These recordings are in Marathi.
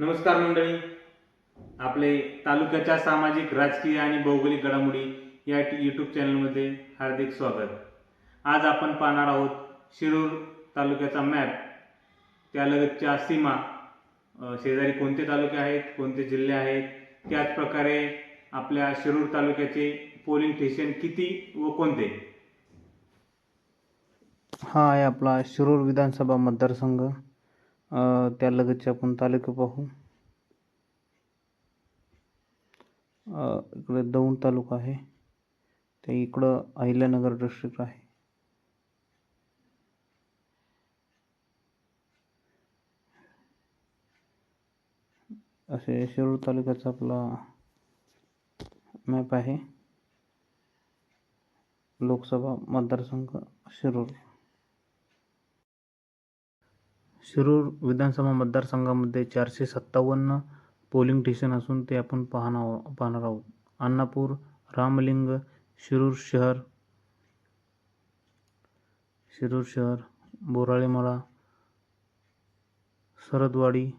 नमस्कार मंडळी. आपले तालुक्याच्या सामाजिक राजकीय आणि भौगोलिक घडामोडी या यूट्यूब चॅनलमध्ये हार्दिक स्वागत. आज आपण पाहणार आहोत शिरूर तालुक्याचा मॅप त्यालगतच्या सीमा शेजारी कोणते तालुके आहेत कोणते जिल्हे आहेत त्याचप्रकारे आपल्या शिरूर तालुक्याचे पोलिंग स्टेशन किती व कोणते? हा आहे आपला शिरूर विधानसभा मतदारसंघ. त्या लगतचे आपण तालुके पाहू. इकडे दौंड तालुका आहे. ते इकडं अहिल्यानगर डिस्ट्रिक्ट आहे. असे शिरूर तालुक्याचा आपला मॅप आहे. लोकसभा मतदारसंघ शिरूर. शिरूर विधानसभा मतदारसंघामध्ये चारशे सत्तावन्न पोलिंग स्टेशन असून ते आपण पाहणार पाहणार आहोत. अन्नापूर रामलिंग शिरूर शहर शिरूर शहर बोराळेमळा सरदवाडी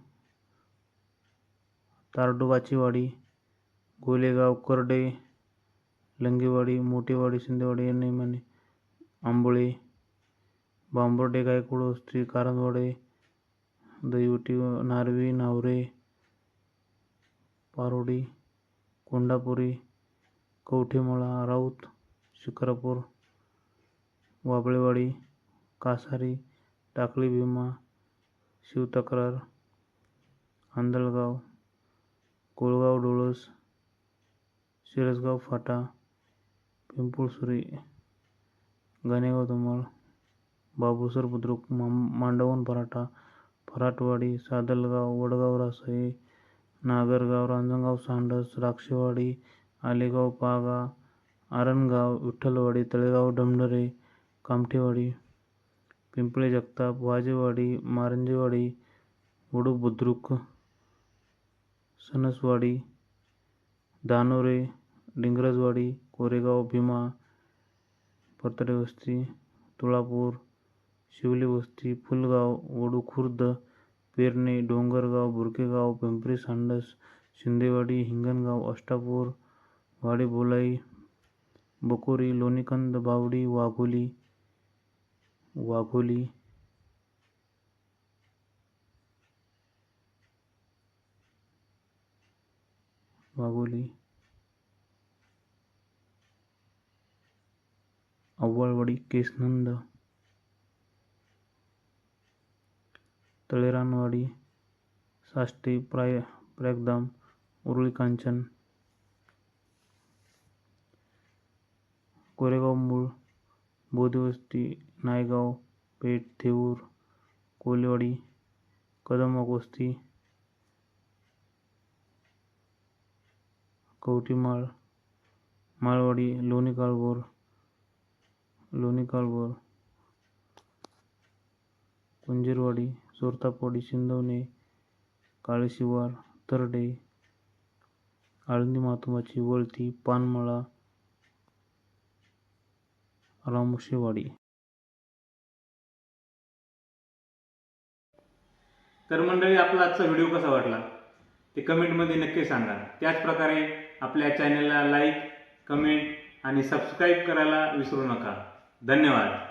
तारडोबाचीवाडी गोलेगाव करडे लंगेवाडी मोठेवाडी शिंदेवाडी नेमाने आंबोळे बांबोर्डे गायकवाड वस्ती कारंजवाडे दैवटी नारवी नावरे पारोडी कोंडापुरी कवठेमळा राऊत शिक्रापूर वाबळेवाडी कासारी टाकळी भीमा शिवतक्रार आंधळगाव कोळगाव डोळस शिरसगाव फाटा पिंपळसुरी गणेगाव धुमाळ बाबूसर बुद्रुक मां मांडवण पराठा फराटवाडी सादलगाव वडगाव रासई नागरगाव रांजणगाव सांडस राक्षेवाडी आलेगाव पागा आरणगाव विठ्ठलवाडी तळेगाव डमडरे कामठेवाडी पिंपळे जगताप वाजेवाडी मारंजेवाडी वडू बुद्रुक सणसवाडी दानोरे डिंगरजवाडी कोरेगाव भीमा परतडे वस्ती तुळापूर शिवली वस्ती फुलगाव वडू खुर्द पेरणे डोंगरगाव बुरकेगाव पिंपरी सांडस शिंदेवाडी हिंगणगाव अष्टापूर वाडेबोलाई बकोरी लोणीकंद बावडी वाघोली वाघोली. वाघोली. अव्वाळवाडी केसनंद. तळेरानवाडी साष्टे प्राय प्रयागदाम उरुळी कांचन कोरेगाव मूळ बोधवस्ती नायगाव पेठ थेऊर कोलेवाडी कदमवाग कवटीमाळ कवठीमाळ माळवाडी लोणी काळभोर लोणी काळभोर कुंजीरवाडी सुरतापवाडी शिंदवणे काळेशिवार तरडे आळंदी मातोमाची वळती पानमळा रामोशेवाडी. तर मंडळी आपला आजचा व्हिडिओ कसा वाटला? ते कमेंटमध्ये नक्की सांगा. त्याचप्रकारे आपल्या चॅनलला लाईक कमेंट आणि सबस्क्राईब करायला विसरू नका. धन्यवाद.